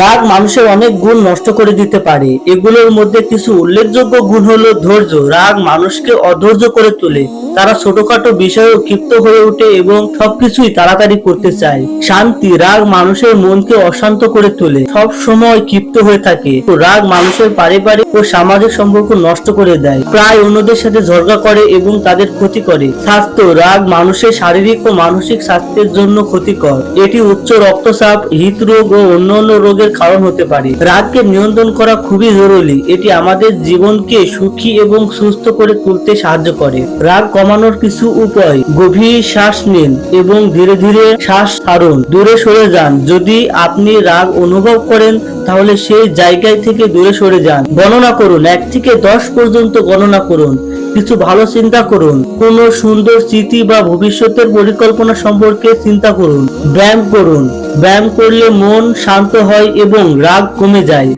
রাগ মানুষের অনেক গুণ নষ্ট করে দিতে পারে। এগুলোর মধ্যে কিছু উল্লেখযোগ্য গুণ হলো ধৈর্য। রাগ মানুষকে অধৈর্য করে তোলে। তারা ছোটখাটো বিষয়েও ক্ষিপ্ত হয়ে ওঠে এবং সবকিছুই তাড়াতাড়ি করতে চায়। শান্তি, রাগ মানুষের মনকে অশান্ত করে তোলে। সব সময় ক্ষিপ্ত হয়ে থাকে। রাগ মানুষের পারিবারিক ও সামাজিক সম্পর্ক নষ্ট করে দেয়। প্রায় অন্যদের সাথে ঝগড়া করে এবং তাদের ক্ষতি করে। স্বাস্থ্য, রাগ মানুষের শারীরিক ও মানসিক স্বাস্থ্যের জন্য ক্ষতিকর। এটি উচ্চ রক্তচাপ, হৃদরোগ ও অন্যান্য রোগের কারণ হতে পারে। রাগকে নিয়ন্ত্রণ করা খুবই জরুরি। এটি আমাদের জীবনকে সুখী এবং সুস্থ করে তুলতে সাহায্য করে। রাগ কমানোর কিছু উপায়। গভীর শ্বাস নিন এবং ধীরে ধীরে শ্বাস ছাড়ুন। দূরে সরে যান। যদি আপনি রাগ অনুভব করেন, তাহলে সেই জায়গায় থেকে দূরে সরে যান। গণনা করুন। এক থেকে দশ পর্যন্ত গণনা করুন। কিছু ভালো চিন্তা করুন। কোনো সুন্দর স্মৃতি বা ভবিষ্যতের পরিকল্পনা সম্পর্কে চিন্তা করুন। ব্যায়াম করুন। ব্যায়াম করলে মন শান্ত হয় এবং রাগ কমে যায়।